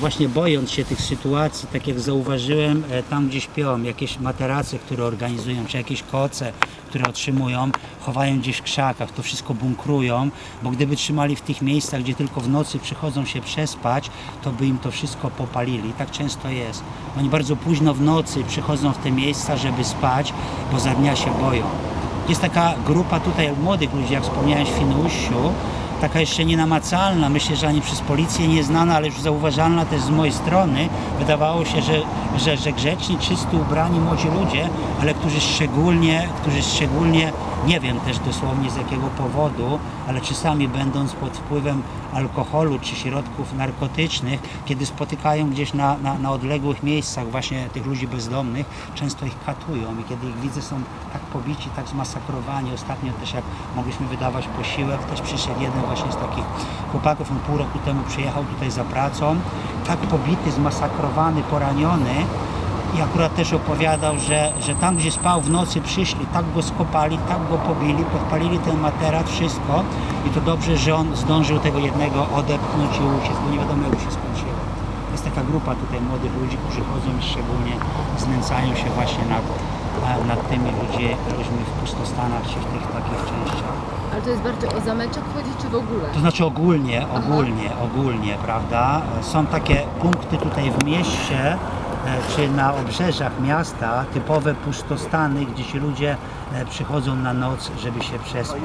Właśnie bojąc się tych sytuacji, tak jak zauważyłem, e, tam gdzie śpią, jakieś materace, które organizują, czy jakieś koce, które otrzymują, chowają gdzieś w krzakach, to wszystko bunkrują, bo gdyby trzymali w tych miejscach, gdzie tylko w nocy przychodzą się przespać, to by im to wszystko popalili. Tak często jest. Oni bardzo późno w nocy przychodzą w te miejsca, żeby spać, bo za dnia się boją. Jest taka grupa tutaj młodych ludzi, jak wspomniałem, Świnoujściu, taka jeszcze nienamacalna, myślę, że ani przez policję nieznana, ale już zauważalna też z mojej strony. Wydawało się, że, że, że grzeczni, czysto ubrani młodzi ludzie, ale którzy szczególnie, którzy szczególnie, nie wiem też dosłownie z jakiego powodu, ale czasami będąc pod wpływem alkoholu czy środków narkotycznych, kiedy spotykają gdzieś na, na, na odległych miejscach właśnie tych ludzi bezdomnych, często ich katują i kiedy ich widzę są tak pobici, tak zmasakrowani. Ostatnio też jak mogliśmy wydawać posiłek, też przyszedł jeden właśnie z takich chłopaków, on pół roku temu przyjechał tutaj za pracą, tak pobity, zmasakrowany, poraniony i akurat też opowiadał, że, że tam gdzie spał w nocy przyszli, tak go skopali, tak go pobili, podpalili ten materac, wszystko i to dobrze, że on zdążył tego jednego odepchnąć i uciec, bo nie wiadomo jak się skończyło. Jest taka grupa tutaj młodych ludzi, którzy chodzą i szczególnie znęcają się właśnie nad, nad tymi ludzi, ludźmi w pustostanach czy w tych takich częściach. To jest bardziej o zameczek chodzi, czy w ogóle? To znaczy ogólnie, ogólnie, ogólnie, prawda? Są takie punkty tutaj w mieście, e, czy na obrzeżach miasta, typowe pustostany, gdzie ci ludzie e, przychodzą na noc, żeby się przespać.